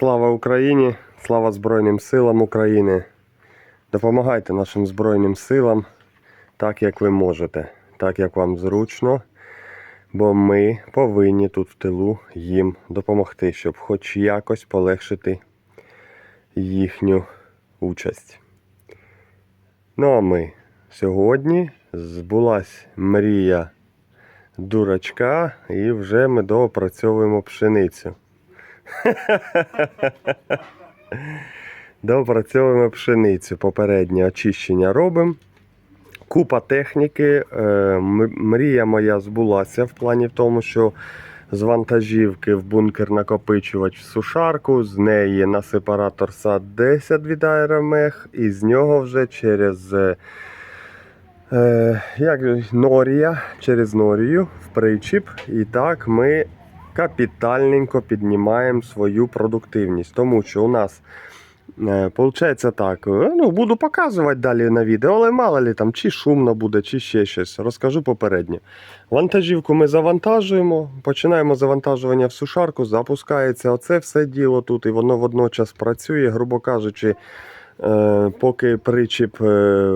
Слава Україні! Слава Збройним силам України! Допомагайте нашим Збройним силам так, як ви можете, так як вам зручно. Бо ми повинні тут в тилу їм допомогти, щоб хоч якось полегшити їхню участь. Ну а ми сьогодні збулась мрія дурачка, і вже ми доопрацьовуємо пшеницю. Доопрацьовуємо пшеницю. Попереднє очищення робимо. Купа техніки. Е, Мрія моя збулася в плані в тому, що з вантажівки в бункер накопичувач в сушарку, з неї на сепаратор сад 10 від Аеромех, і з нього вже через е, е, як, Норія, через Норію в причіп. І так ми капітальненько піднімаємо свою продуктивність. Тому що у нас е, Получається так, е, ну буду показувати далі на відео, але мало ли там чи шумно буде, чи ще щось. Розкажу попередньо. Вантажівку ми завантажуємо, починаємо завантажування в сушарку, запускається оце все діло тут, і воно водночас працює, грубо кажучи. Е, Поки причіп е,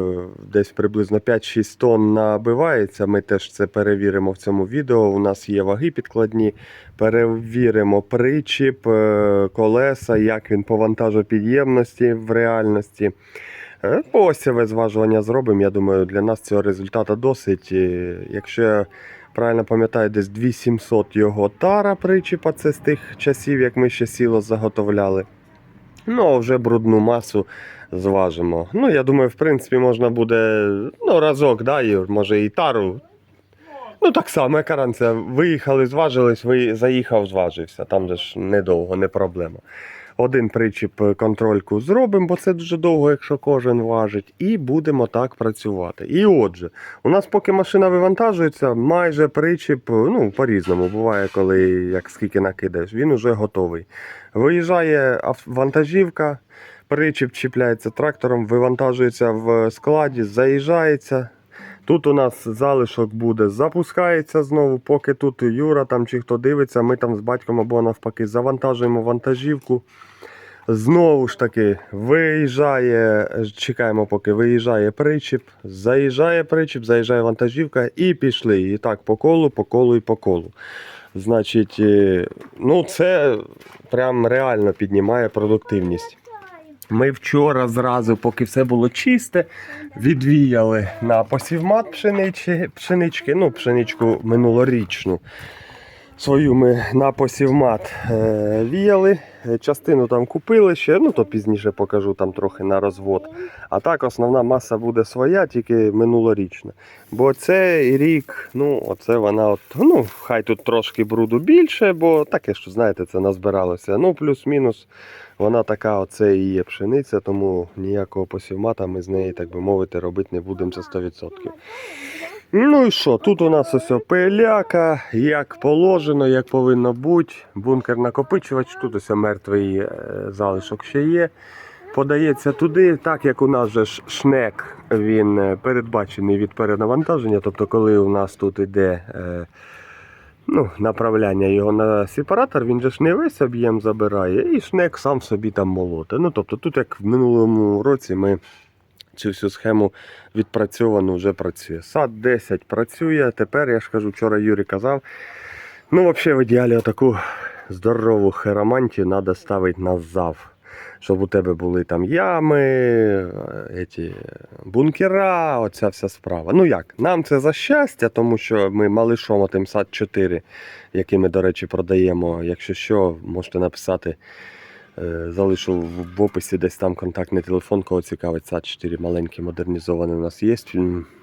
десь приблизно 5-6 тонн набивається, ми теж це перевіримо в цьому відео. У нас є ваги підкладні. Перевіримо причіп, е, колеса, як він по вантажопідємності в реальності. Е, зважування зробимо. Я думаю, для нас цього результату досить. Якщо я правильно пам'ятаю, десь 2700 його тара причіпа, це з тих часів, як ми ще сіло заготовляли. Ну, а вже брудну масу зважимо. Ну, я думаю, в принципі, можна буде ну, разок, да, Юр, може і тару. Ну, так само, як разниця. Виїхали, зважились, ви заїхав, зважився. Там же ж недовго, не проблема. Один причіп е, контрольку зробимо, бо це дуже довго, якщо кожен важить, і будемо так працювати. І отже, у нас поки машина вивантажується, майже причіп, ну, по-різному буває, коли як скільки накидаєш, він уже готовий. Виїжджає вантажівка, причіп чіпляється трактором, вивантажується в складі, заїжджається. Тут у нас залишок буде, запускається знову, поки тут Юра там чи хто дивиться, ми там з батьком або навпаки завантажуємо вантажівку. Знову ж таки, виїжджає, чекаємо, поки виїжджає причіп, заїжджає причіп, заїжджає вантажівка і пішли. І так по колу, по колу і по колу. Значить, е, ну це прям реально піднімає продуктивність. Ми вчора зразу, поки все було чисте, відвіяли на посівмат пшенички, пшенички, ну, пшеничку минулорічну. Свою ми на посівмат е, віяли. Е, Частину там купили ще, ну то пізніше покажу там трохи на розвод. А так основна маса буде своя, тільки минулорічна. Бо цей рік, ну, оце вона от, ну, хай тут трошки бруду більше, бо таке, що знаєте, це назбиралося. Ну, плюс-мінус, вона така, оце і є пшениця, тому ніякого посівмата ми з неї, так би мовити, робити не будемо це 100%. Ну і що, тут у нас ось пиляка, як положено, як повинно бути. Бункер накопичувач, тут ось мертвий е, залишок ще є. Подається туди, так як у нас же шнек, він е, передбачений від перенавантаження. Тобто, коли у нас тут іде е, ну, направляння його на сепаратор, він же ж не весь об'єм забирає, і шнек сам собі там молоте. Ну, тобто, тут, як в минулому році, ми цю всю схему відпрацьовану вже працює. Сад 10 працює. Тепер я ж кажу, вчора Юрій казав. Ну, взагалі, в ідеалі таку здорову херомантію треба ставити на зав. Щоб у тебе були там ями, е, еті, бункера, оця вся справа. Ну як, нам це за щастя, тому що ми малишом отим сад 4, який ми, до речі, продаємо. Якщо що, можете написати. Е, Залишу в- описі десь там контактний телефон, кого цікавить сад 4 маленький модернізований у нас є.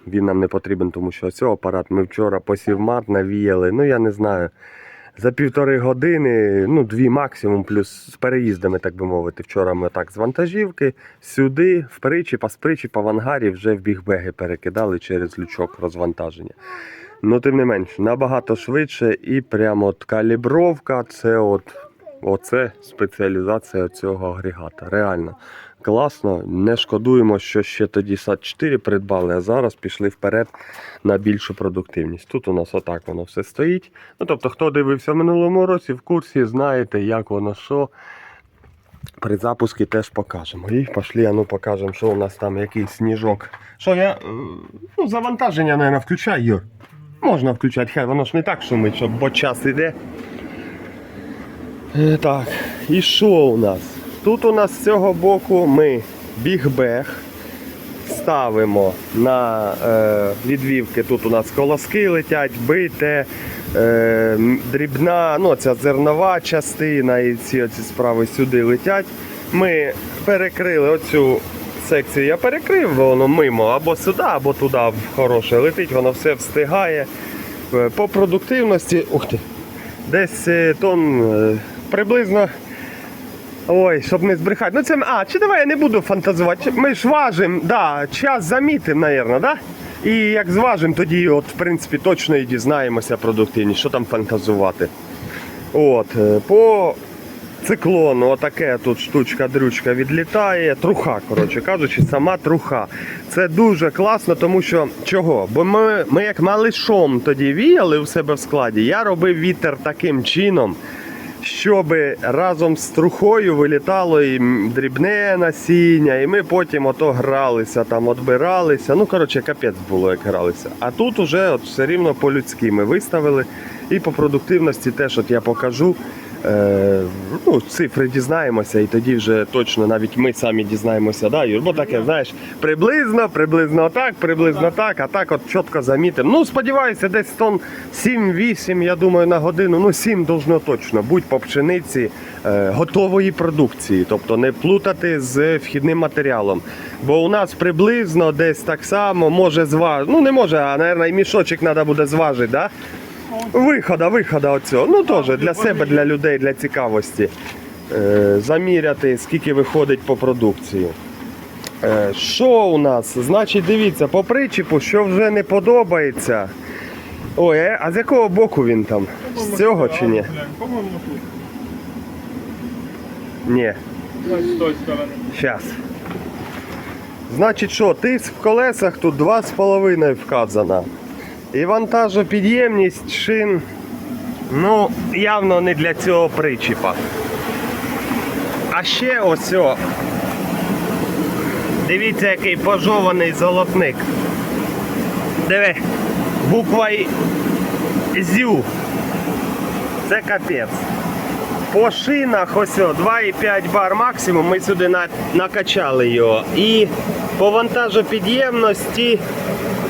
Він, нам не потрібен, тому що ось апарат ми вчора посівмат навіяли. Ну я не знаю. За півтори години, ну дві максимум, плюс з переїздами, так би мовити. Вчора ми так з вантажівки сюди, в причіп, а з причіпа в ангарі вже в бігбеги перекидали через лючок розвантаження. Ну, тим не менш, набагато швидше і прямо от калібровка, це от Оце спеціалізація цього агрегата. Реально класно. Не шкодуємо, що ще тоді сад 4 придбали, а зараз пішли вперед на більшу продуктивність. Тут у нас отак воно все стоїть. Ну, тобто, хто дивився в минулому році, в курсі, знаєте, як воно що. При запуску теж покажемо. І пішли, а ну покажемо, що у нас там який сніжок. Що я. е, Ну, завантаження, мабуть, включай, Юр. Можна включати, хай воно ж не так шумить, щоб бо час іде. Е, Так, і що у нас? Тут у нас з цього боку ми бігбег ставимо на е, відвівки. Тут у нас колоски летять, бите, е, дрібна, ну ця зернова частина і ці оці справи сюди летять. Ми перекрили оцю секцію. Я перекрив, воно мимо або сюди, або туди хороше летить, воно все встигає. Е, По продуктивності, ух ти, десь е, тон е, приблизно. Ой, щоб не збрехати. Ну це. А, чи давай я не буду фантазувати. Ми ж важимо, да, час замітимо, напевно, да? І як зважимо, тоді, от, в принципі, точно і дізнаємося продуктивність, що там фантазувати. От, е, по циклону, отаке тут штучка-дрючка відлітає. Труха, коротше кажучи, сама труха. Це дуже класно, тому що чого? Бо ми, ми як малишом тоді віяли у себе в складі, я робив вітер таким чином. Щоб разом з трухою вилітало і дрібне насіння, і ми потім ото гралися, там отбиралися. Ну, коротше, капець було, як гралися. А тут уже от все рівно по-людськи ми виставили. І по продуктивності теж от я покажу. Е, ну, цифри дізнаємося, і тоді вже точно навіть ми самі дізнаємося, да, Юр? Бо таке, знаєш, приблизно, приблизно так, приблизно так, а так от чітко замітимо. Ну, сподіваюся, десь тонн 7-8, я думаю, на годину, ну 7 должно точно бути по пшениці е, готової продукції, тобто не плутати з вхідним матеріалом. Бо у нас приблизно десь так само може зважити, ну не може, а, мабуть, і мішочок треба буде зважити, да? Вихода, вихода оцього. Ну теж для себе, для людей, для цікавості. Е, заміряти, скільки виходить по продукції. Е, що у нас? Значить, дивіться, по причіпу, що вже не подобається. Ой, е, а з якого боку він там? З цього чи ні? По-моєму, тут. Ні. З тої сторони. Зараз. Значить що, тиск в колесах тут 2,5 вказано. І вантажопідємність шин, ну, явно не для цього причіпа. А ще ось. Дивіться, який пожований золотник. Диви, буква ЗЮ. Це капець. По шинах ось 2,5 бар максимум. Ми сюди накачали його. І по вантажопідємності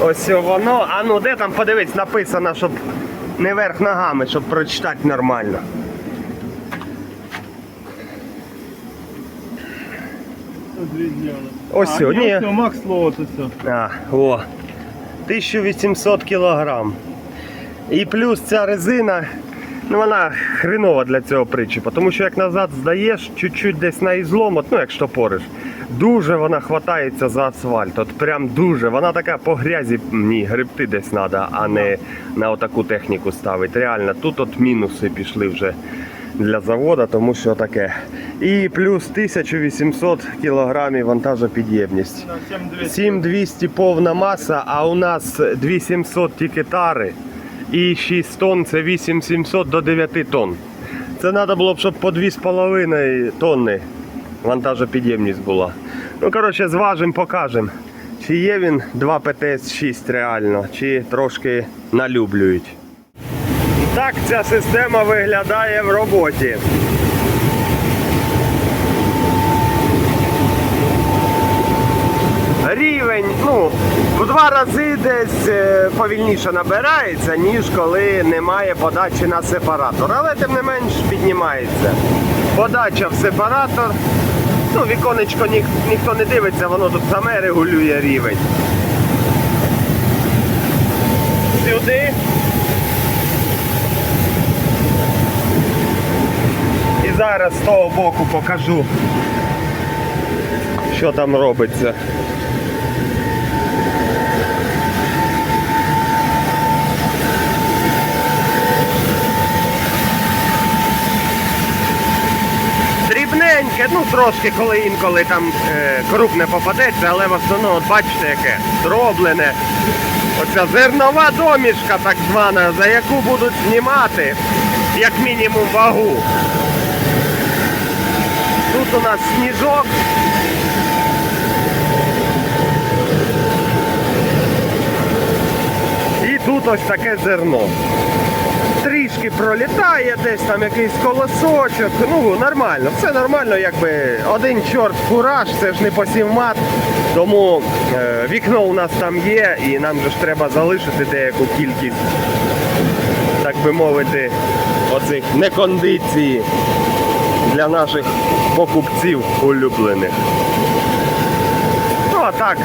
ось воно. А ну де там подивись, написано, щоб не верх ногами, щоб прочитати нормально. Ось а, ні. Макс слово це все. А, о, 1800 кілограм. І плюс ця резина, ну вона хренова для цього причіпа, тому що як назад здаєш, чуть-чуть десь на ізлом, от, ну як штопориш, дуже вона хватається за асфальт. От прям дуже. Вона така по грязі ні, гребти десь треба, а не на отаку техніку ставити. Реально, тут от мінуси пішли вже для заводу, тому що таке. І плюс 1800 кілограмів вантажопідємність. 7200. 7200 повна маса, а у нас 2700 тільки тари. І 6 тонн це 8700 до 9 тонн. Це треба було б, щоб по 2,5 тонни вантажопідємність була. Ну, коротше, зважимо, покажемо. Чи є він 2 ПТС-6 реально, чи трошки налюблюють. Так ця система виглядає в роботі. Рівень, ну, в два рази десь е, повільніше набирається, ніж коли немає подачі на сепаратор. Але тим не менш піднімається. Подача в сепаратор. Ну, віконечко ніх, ніхто не дивиться, воно тут саме регулює рівень. Сюди. І зараз з того боку покажу, що там робиться. Ну трошки коли інколи там е, крупне попадеться, але в основному, от бачите, яке зроблене. Оця зернова домішка так звана, за яку будуть знімати як мінімум вагу. Тут у нас сніжок. І тут ось таке зерно. Трішки пролітає, десь там якийсь колосочок. Ну, нормально, все нормально, якби один чорт фураж, це ж не посівмат. Тому е, вікно у нас там є, і нам же ж треба залишити деяку кількість, так би мовити, оцих некондиції для наших покупців улюблених. Ну а так,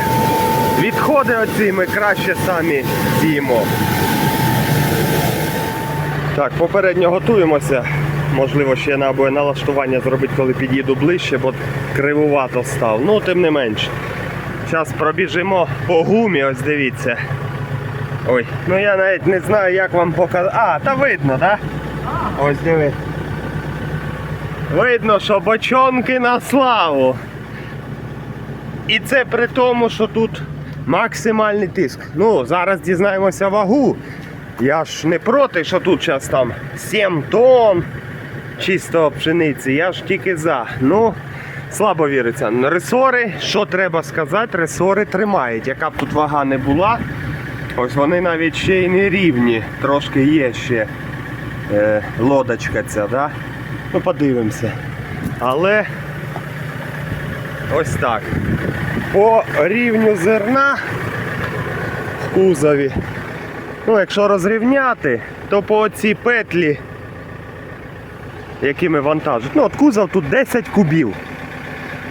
відходи оці ми краще самі з'їмо. Так, попередньо готуємося. Можливо, ще на або налаштування зробити, коли під'їду ближче, бо кривувато став. Ну, тим не менш. Зараз пробіжимо по гумі, ось дивіться. Ой, ну я навіть не знаю, як вам показати. А, та видно, так? Да? Ось диви. Видно, що бочонки на славу. І це при тому, що тут максимальний тиск. Ну, зараз дізнаємося вагу. Я ж не проти, що тут зараз там 7 тонн чисто пшениці. Я ж тільки за. Ну, слабо віриться. Ресори, що треба сказати, ресори тримають. Яка б тут вага не була, ось вони навіть ще й не рівні. Трошки є ще е, лодочка ця, да? Ну, подивимося. Але ось так. По рівню зерна в кузові. Ну, якщо розрівняти, то по цій петлі, якими вантажать. Ну, от кузов тут 10 кубів.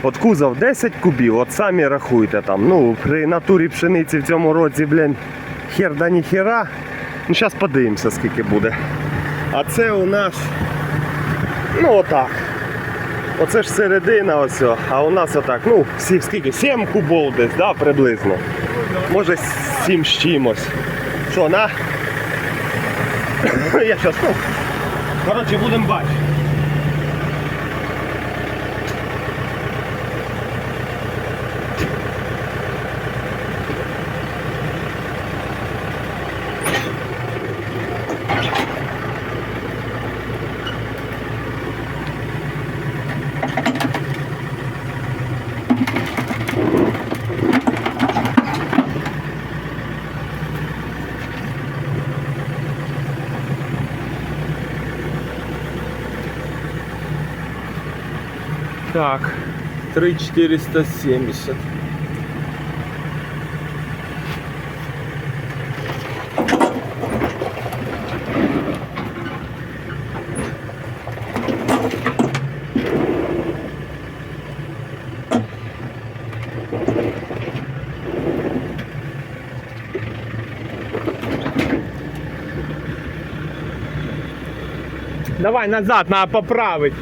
От кузов 10 кубів, от самі рахуйте там. Ну, при натурі пшениці в цьому році, блін, хер да ніхера. Ну, зараз подивимося, скільки буде. А це у нас, ну отак. Оце ж середина ось, а у нас отак, ну, скільки? 7 кубов десь, да, приблизно. Може 7 з чимось. Що, на? Я щас, ну. Коротше, будемо бачити. Так, 3470. Давай назад, надо поправить.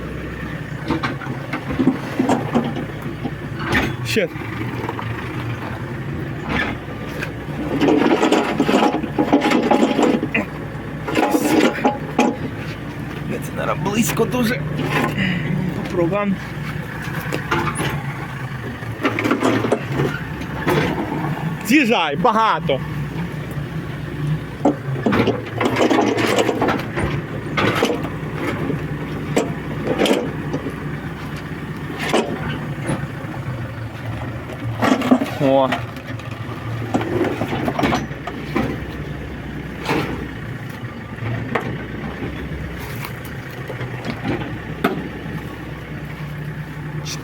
Ще. Це зараз близько дуже. Попробуємо. З'їжджай, багато.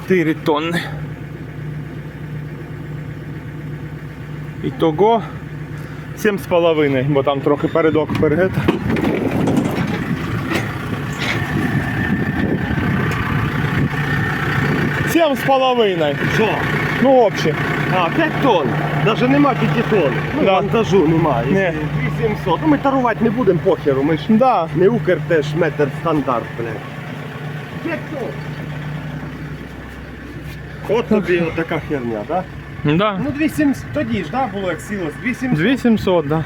4 тонны. Ітого 7,5, бо там трохи передок вперед. Сім з половиною. Що? Ну общі. А, 5 тонн. Даже нема 5 тонн. Ну, Да. Вантажу немає. Не. 800. Ну ми тарувати не будемо похеру. Ми ж Да. не укр теж метр стандарт, блядь. 5 тонн. От тобі така херня, да? Да. Ну 2700, тоді ж, да, було як сілось. 2700, 2700, да.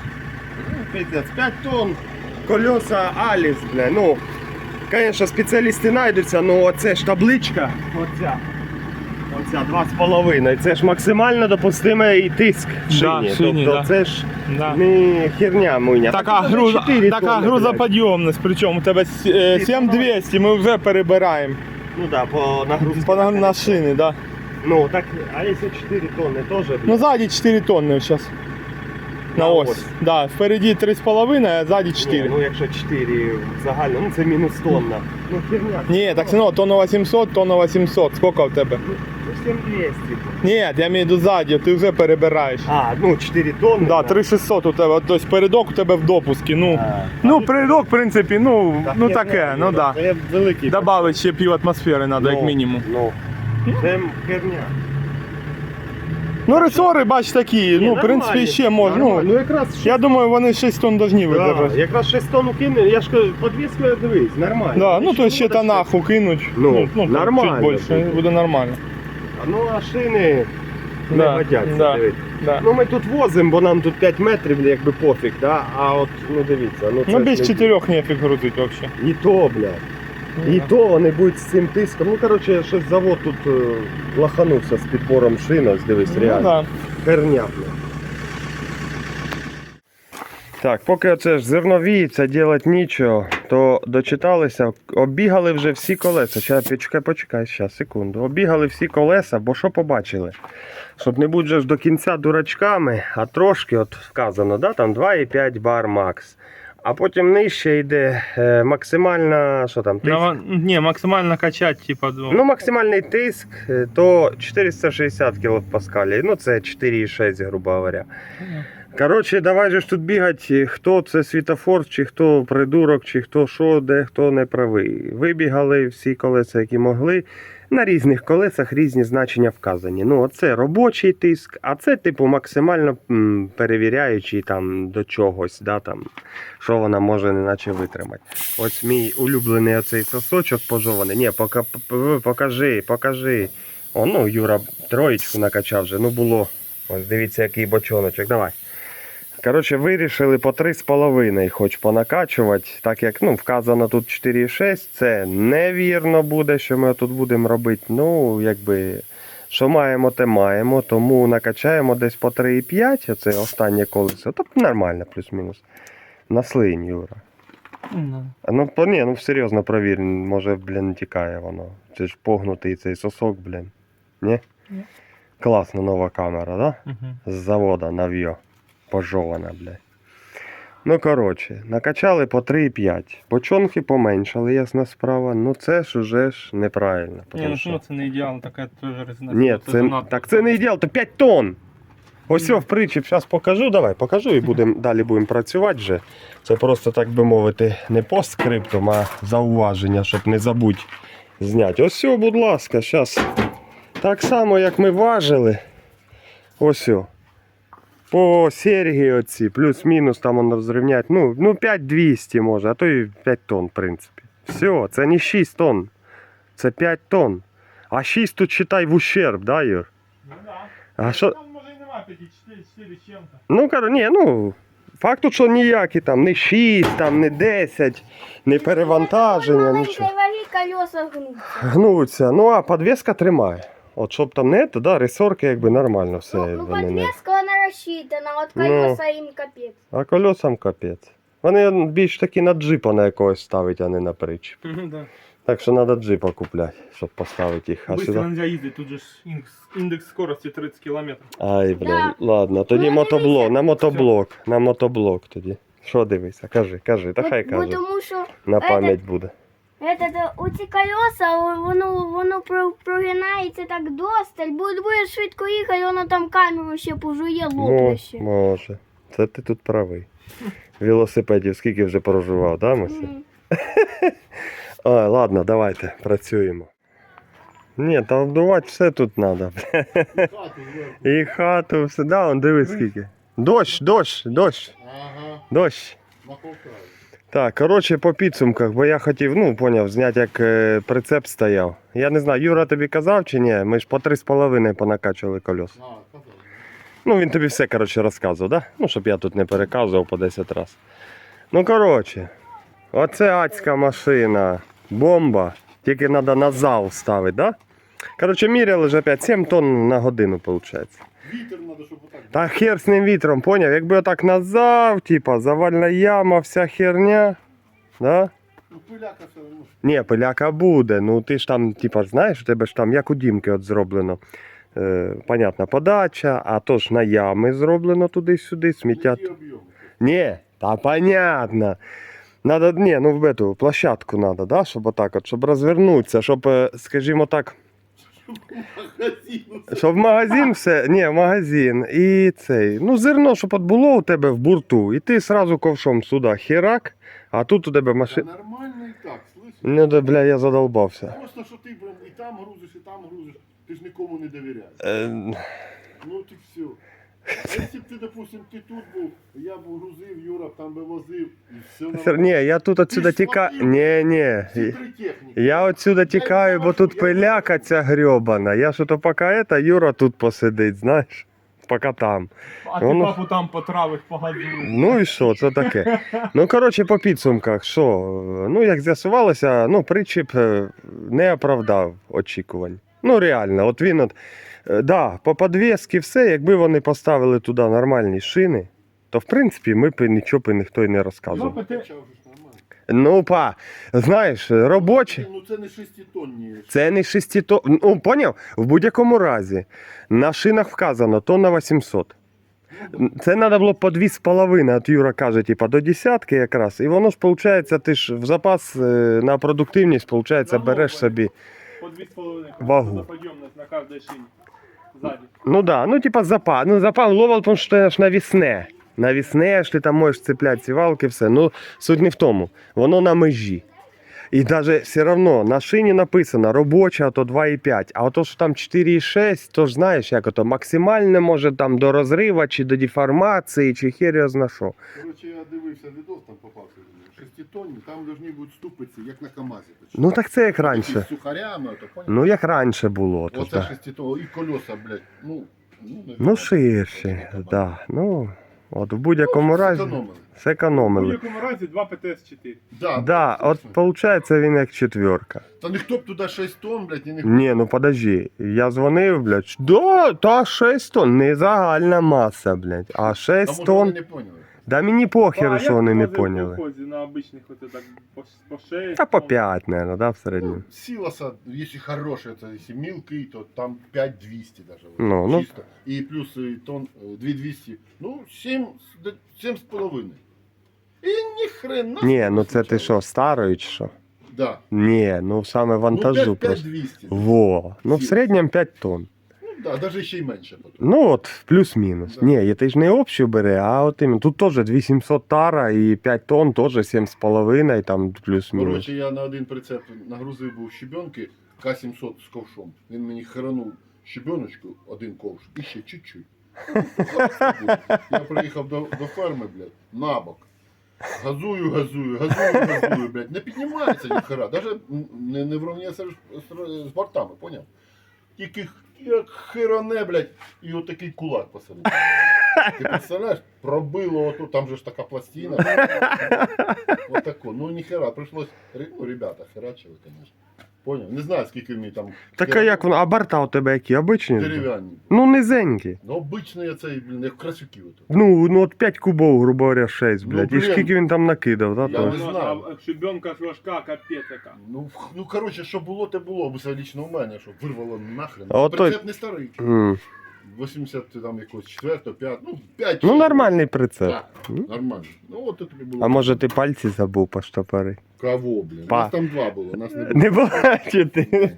ну, пиздець, 5 тонн. Колеса Аліс, бля, ну. Звісно, спеціалісти знайдуться, ну оце ж табличка, оця. Оця 2,5. Це ж максимально допустимий тиск в Да, шині. шині, тобто да. це ж Да. не херня муйня. Така, Та груза, 4 така тонни, грузоподйомність, причому у тебе с- е, 7200, ми вже перебираємо. Ну да, по нагрузці. По на, на шини, да. Ну так, а якщо 4 тонни теж? Ну сзади 4 тонни зараз. На На ось. ось. Да, впереді 3,5, а ззаді Ні, 4. ну якщо 4 загально, ну це мінус тонна. Ну херня. Ні, так все одно, тонна 800, тонна 800. Скільки в тебе? Ну 7200. Ні, я маю до ззаді, ти вже перебираєш. А, ну 4 тонни. Да, 3600 у тебе, тобто передок у тебе в допуску. Ну, А. ну передок, в принципі, ну, ну херня, таке, ну Юра, да. Це великий. Добавить ще пів атмосфери треба, як Ну, мінімум. Ну, це херня. Ну, ресори, бач, такі, Ні, ну, в принципі, ще можна. Ну, Ну якраз я думаю, вони 6 тонн повинні Да, видержати. якраз 6 тонн кине, я ж кажу, подвіску дивись, нормально. Да, ну то ще та наху кинуть. Ну, там нормально Чуть більше, буде. буде нормально. А Ну а шини не Да, годяться, да. дивись. Да. Ну ми тут возимо, бо нам тут 5 метрів, якби пофіг, да? а от, ну дивіться, ну це Ну, ж без не- 4 нефіг грузить взагалі. І то, блядь. І то вони будуть з цим тиском. Ну, коротше, щось завод тут е, лаханувся з підбором шин, ось дивись, Ну, реально. да. Херня. Так, поки оце ж зерновіється, делать нічого, то дочиталися, оббігали вже всі колеса. Щас, почекай, почекай, щас, секунду. Оббігали всі колеса, бо що побачили? Щоб не бути же ж до кінця дурачками, а трошки, от вказано, да, там 2,5 бар макс. А потім нижче йде е, максимальна, що там, тиск? Ну, ні, максимально качати, типа, Ну, максимальний тиск е, то 460 кПа. Ну, це 4,6, грубо говоря. Коротше, давай же ж тут бігати, хто це світофор, чи хто придурок, чи хто що, де хто не правий. Вибігали всі колеса, які могли. На різних колесах різні значення вказані. Ну, оце робочий тиск, а це, типу, максимально перевіряючий там до чогось, да, там, що вона може неначе витримати. Ось мій улюблений оцей сосочок пожований. Ні, пока, покажи, покажи. О, ну, Юра троєчку накачав вже. Ну було. Ось дивіться, який бочоночок. Давай. Коротше, вирішили по 3,5 хоч понакачувати, так як ну, вказано тут 4,6, це невірно буде, що ми тут будемо робити. Ну, якби, що маємо, те маємо, тому накачаємо десь по 3,5, оце останнє колесо. Тобто нормально, плюс-мінус. На слинь, Юра. А Ну, по, ні, ну серйозно провір, може, блін, тікає воно. Це ж погнутий цей сосок, блін. Ні? Ні. Класна нова камера, да? Угу. З завода Нав'йо. Пожована, блядь. Ну, коротше, накачали по 3,5. Бочонки поменшали, ясна справа. Ну це ж уже ж неправильно. Ні, ну що... це не ідеал, така теж резина. Ні, це, так це не ідеал, то 5 тонн. Ось в причіп, зараз покажу, давай покажу і будем, далі будемо працювати вже. Це просто, так би мовити, не постскриптум, а зауваження, щоб не забудь зняти. Ось, все, будь ласка, зараз. Так само, як ми важили. Ось. По серії оці, плюс-мінус там воно зрівняти. Ну, ну 5200 може, а то і 5 тонн, в принципі. Все, це не 6 тонн. Це 5 тонн. А 6 тут читай в ущерб, да, Юр? Ну да. А що, Там може і немає 5, 4, 4 чим-то. Ну, кар... ні, ну, факт тут, що ніякі там, не 6, там, не 10, не перевантаження, нічого. ваги колеса гнутся. Гнуться. Ну, а підвіска тримає. От щоб там не, то да, ресорки якби нормально все. Ну, ну вони не... подвеска, она рассчитана, вот Ну. колеса им капец. А колесам капець. Вони більш такі на джипа на якогось ставить, а не на причіп. Да. Так що треба джипа купляти, щоб поставити їх. А Быстро сюди... нельзя їздити, тут же ж індекс, індекс скорості 30 км. Ай, блін, Да. ладно, тоді Ну, мотоблок, дивися. на мотоблок, на мотоблок тоді. Що дивися, кажи, кажи, та хай бо каже, Тому що на пам'ять буде. Это, оці колеса, воно, воно прогинається так досталь, буде, буде швидко їхати, воно там камеру ще пожує, лопне ще. може. Це ти тут правий. Велосипедів скільки вже проживав, да? Мгм. Ой, ладно, давайте, працюємо. Ні, та обдувати все тут треба. І хату, все. Да, он дивись скільки. Дощ, дощ, дощ, Ага, дощ. Так, коротше, по підсумках, бо я хотів, ну, поняв, зняти, як е, прицеп стояв. Я не знаю, Юра тобі казав чи ні? Ми ж по 3,5 понакачували колес. Ну, він тобі все, коротше, розказував, да? Ну, щоб я тут не переказував по 10 разів. Ну, коротше, оце адська машина, бомба. Тільки треба на зал ставити, да? Коротше, міряли вже 5-7 тонн на годину, виходить. Вітер треба, щоб отак. Та хер з ним вітром, поняв? Якби отак назав, типа, завальна яма, вся херня. Да? Ну, пиляка все одно. Ні, пиляка буде. Ну ти ж там, типа, знаєш, у тебе ж там як у Дімки от зроблено. Е, понятна подача, а то ж на ями зроблено туди-сюди, сміття. Які об'єми? Ні, та понятно. Надо, ні, ну в эту площадку надо, да, щоб отак от, щоб розвернутися, щоб, е, скажімо так, Магазину. в магазин все, ні, магазин і цей, ну зерно, щоб от було у тебе в бурту, і ти сразу ковшом сюди херак, а тут у тебе машина. нормально і так, слышиш? Ну да, бля, я задолбався. Просто що ти прям і там грузиш, і там грузиш, ти ж нікому не довіряєш. Е, Ну ти все. А якщо б ти, допустим, ти тут був, я б грузив, Юра б там би возив, і все Сер- Ні, я тут отсюда тікаю. Ні, ні. Всі три техніки. Я отсюда тікаю, бо тут пиляка ця грьобана. Я що то поки ета, Юра тут посидить, знаєш, поки там. А ти Воно- папу там потравиш погадуєш. Ну і що, це таке. Ну, коротше, по підсумках, що? Ну, як з'ясувалося, ну, причіп е, не оправдав очікувань. Ну, реально, от він от. е, Да, по подвески все, якби вони поставили туди нормальні шини, то в принципі ми б нічого б ніхто й не розказував. Ну, ти-. Ну, па, знаєш, робочі. Ну це не шеститонні. Це не 6 тонн. Ну, поняв? В будь-якому разі. На шинах вказано тонна 800. Це треба було по 2,5, от Юра каже, типа, до десятки якраз. І воно ж виходить, ти ж в запас е, на продуктивність, виходить, береш собі. По 2,5 Вагу. Заподъемность на каждой шине. Сзади. Ну да, ну типа запас. Ну запас ловал, тому що це ж навісне. Навісне ж ти там можеш цепляти ці валки, все. Ну, суть не в тому. Воно на межі. І навіть все одно на шині написано робоча, то 2,5, а ото що там 4,6, то ж знаєш, як ото максимальне може там до розрива, чи до деформації, чи хер його зна що. Коротше, я дивився відос, там Шеститонні, там повинні бути ступиці, як на КАМАЗі. Ну так це як раніше. З сухарями, то поняв? Ну як раніше було. Оце да. шеститонні, і колеса, блядь, ну... Ну, Ну ширше, так. Да. Ну, от в будь-якому разі Зекономили. В зекономили. будь-якому разі 2 ПТС-4. Да, Да, от виходить він як четверка. Та ніхто б туди 6 тонн, блядь, і не Ні, ну подожди. Я дзвонив, блядь. Да, та 6 тонн, не загальна маса, блядь. А Та 6 може тонн. вони не поняли. Да мені похеру, що вони не поняли. На обичних оце так по, по 6. Та по 5, наверное, да, в середньому. Ну, силоса, если хороший, это если мелкий, то там 5200 даже. вот, Ну, ну. чисто. И плюс и тон э, 2200. Ну, 7, с- 7 с половиной. И ни хрена. Ні, ну це ти що, старою чи що? Да. Ні, ну саме вантажу ну, 5, просто. 5200. Во. Ну в середньому 5 тонн. Ну, да, даже ще й менше потім. Ну от, плюс-мінус. Да. Ні, ти ж не общу бери, а от іменно. Тут теж 2700 тара і 5 тонн, теж 7,5, там плюс-мінус. Коротше, я на один прицеп нагрузив був щебенки К-700 з ковшом. Він мені хранув щебеночку, один ковш, і ще чуть-чуть. Ну, Я приїхав до, до ферми, блядь, на бок. Газую, газую, газую, газую, блядь. Не піднімається ніхера. Даже не, не з, з бортами, поняв? Тільки як хироне, блядь, і отакий кулак посередині. Ти представляєш, пробило оту, там же ж така пластина. Отако. Ну ніхера, прийшлось, ну, ребята, херачили, звісно. Поняв? Не знаю, скільки мені там. Так а як воно? А борта у тебе які? Обичні? Дерев'яні. Ну, низенькі. Ну, обичний цей, блін, як красюки. Ото. Ну, ну от 5 кубов, грубо говоря, 6, Ну, блядь. І блін. скільки він там накидав, да, Я то? не знаю. Шибенка ж важка, капець яка. Ну, в- ну, коротше, що було, те було, бо це лічно у мене, що вирвало нахрен. А от той- Прицеп не старий. М. 80 там якогось 4, 5, ну 5. Ну, нормальний прицеп. Так, нормально. Ну, от це тобі було. А може ти пальці забув поштопори? Кого, блін? У Па. нас там два було, у нас не було. Не бачити.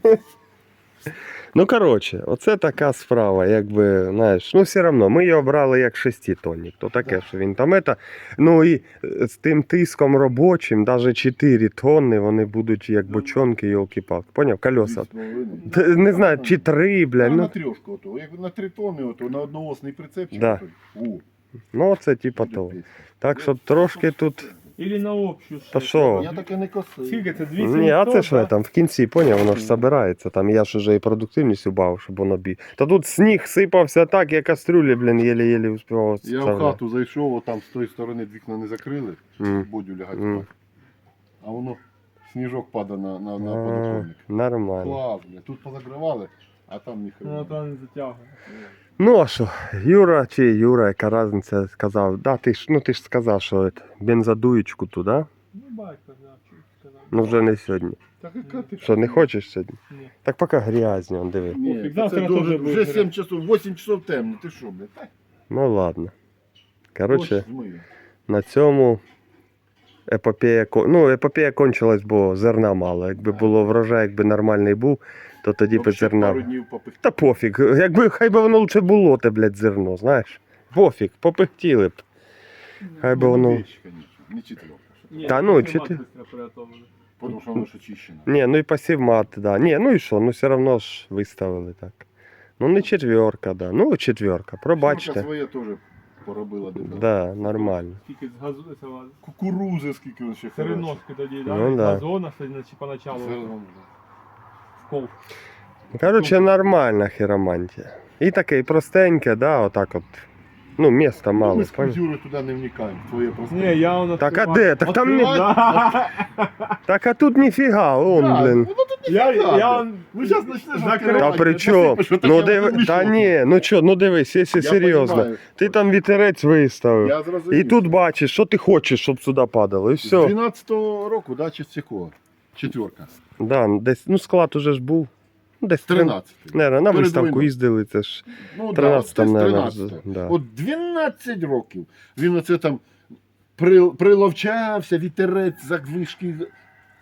Ну, коротше, оце така справа, якби, знаєш, ну все одно, ми його брали як шеститонник, то таке, що він там ета. Ну і е, з тим тиском робочим, навіть 4 тонни, вони будуть як бочонки, йолки-палки. Поняв? Колеса. Дві з половиною. Т- Не знаю, чи 3, бля, Ну, на ну, трьошку, ото. як на 3 тонни, ото, на одноосний прицепчик. Да. ну це типа того. Так що трошки тут. Ілі на общу. Та що? Я таке не косив. Скільки це? 200 Ні, а це ж там в кінці, поняв, воно ж збирається. Там я ж уже і продуктивність убав, щоб воно бі. Та тут сніг сипався так, як кастрюлі, блін, єлі-єлі успівав. Я в хату зайшов, там з тої сторони вікна не закрили, М. бодю лягати М. спати. А воно сніжок падає на, на, на А, подоконник. Нормально. Клас, бля. Тут позакривали, а там Ну, ніхрена. то не затягує. Ну а що, Юра чи Юра, яка різниця, сказав, да, ти ж, ну ти ж сказав, що це, бензодуєчку туди. Ну, батько, сказав. Ну вже не сьогодні. Так яка ти? Що, не хочеш сьогодні? Ні. Так поки грязні, он диви. Ні, це дуже- буде вже грязь. 7 часов, 8 часов темно, ти що, блядь? Ну ладно. Коротше, на цьому епопея, ну, епопея кончилась, бо зерна мало. Якби було врожай, якби нормальний був, то тоді б зерна. Та пофіг. Якби хай би воно лучше було, те, блядь, зерно, знаєш. Пофіг, попихтіли б. Хай би воно. Не четверка. Та ну, чи ти-. Потому що воно ж очищено. Ні, ну і пасів мат, да. Ні, ну і що, ну все одно ж виставили так. Ну не четверка, да. Ну четверка, Пробачте. своє теж поробила дебело. Да, нормально. Скільки з газу цього Кукурузи скільки ще. Сереноски тоді, да? Ну, Ну, да. Газона чи поначалу. Зерно, ков. Коротше, нормальна хіромантія. І таке, і простеньке, да, отак от. Ну, міста мало. Ми з понял? туди не вникаємо. Твоє просто. Ні, я воно Так а де? Так там не. Так а тут ніфіга, он, блін. Я, я, я, Ну, зараз почнеш. Та відкривати, при чому? посипеш, що Ну диви. воно Та ні, ну чо, ну дивись, якщо Я серйозно. понімаю. Ти там вітерець виставив. Я зрозумів. І тут бачиш, що ти хочеш, щоб сюди падало, і З все. 12-го року, да, чи з якого? Четверка. Да, десь, ну склад уже ж був. Ну, Десь 13. Наверно, на Перед виставку війною. їздили, це ж. Ну, 13 да, от там, це з 13-го. да. От 12 років він оце там при, приловчався, вітерець, заквишки.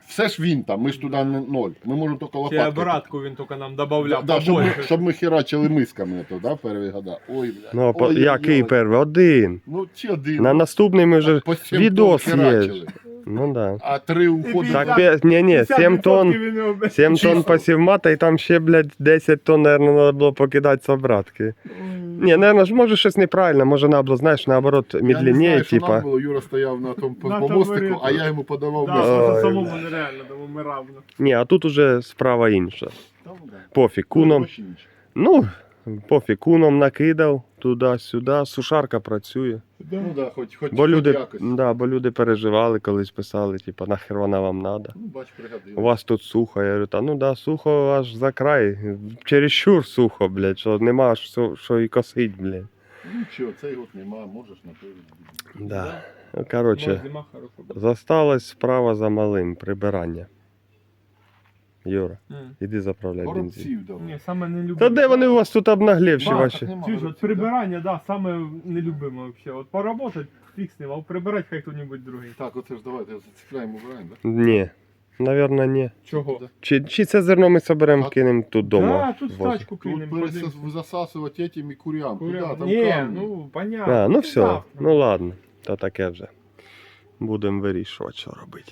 Все ж він там, ми ж туди не ноль. Ми можемо тільки ще лопаткою. обратку він тільки нам Да, додавав. да, щоб, ми, щоб ми херачили мисками, то, да, перші года. Ой, бля. Ну, а по- ой, який ой. перший? Один. Ну, чи один. На наступний ми вже. По сім відос тонн є. херачили. Ну да. А три уходи. Так, Так, п'ять- ні, ні, 7 тонн. 50% він його без- 7 тонн Чисто. пасівмата і там ще, блядь, 10 тонн, наверное, треба було покидати з обратки. Ні, наверное, ж може щось неправильно, може треба було, знаєш, наоборот, Я не знаю, що нам типа. було, Юра стояв на тому На тому помостику, а я йому подавав Да. Ой, просто самому нереально, тому ми равно. Ні, а тут уже справа інша. Там, да. Пофіг, куном. Ну, пофіг, куном накидав туди-сюди, сушарка працює. Ну да, хоч, хоч, Бо хоч люди, якось. да, бо люди переживали, колись писали, типа, нахер вона вам надо. Ну, бач. У вас тут сухо. Я говорю, та ну да, сухо аж за край. Чересчур сухо, блядь, що нема що, що і косить, блядь. Ну, Нічого, цей год нема, можеш напевно. Да. Ну, Коротше, Зима хороша була. зосталась справа за малим прибирання. Юра, іди заправляй бензин. Горобців давай. Ні, саме не люблю. Та де вони у вас тут обнаглівші Ба, ваші? нема Чуєш, от горобців, прибирання, да, саме нелюбиме вообще. От поработать, фіг з ним, а прибирати хай хто-нибудь другий. да? Так, оце ж давайте зацепляємо, убираємо, да? Ні. Навірно, ні. Чого? Да. Чи, чи це зерно ми соберемо, кинемо тут Да, вдома? тут в возимо? тачку Тут кинемо. пересас- засасувати этими курям. Куда Курям. там Ні, камні? ну, понятно. А, ну все, завтра. ну ладно, то таке вже. Будемо вирішувати, що робити.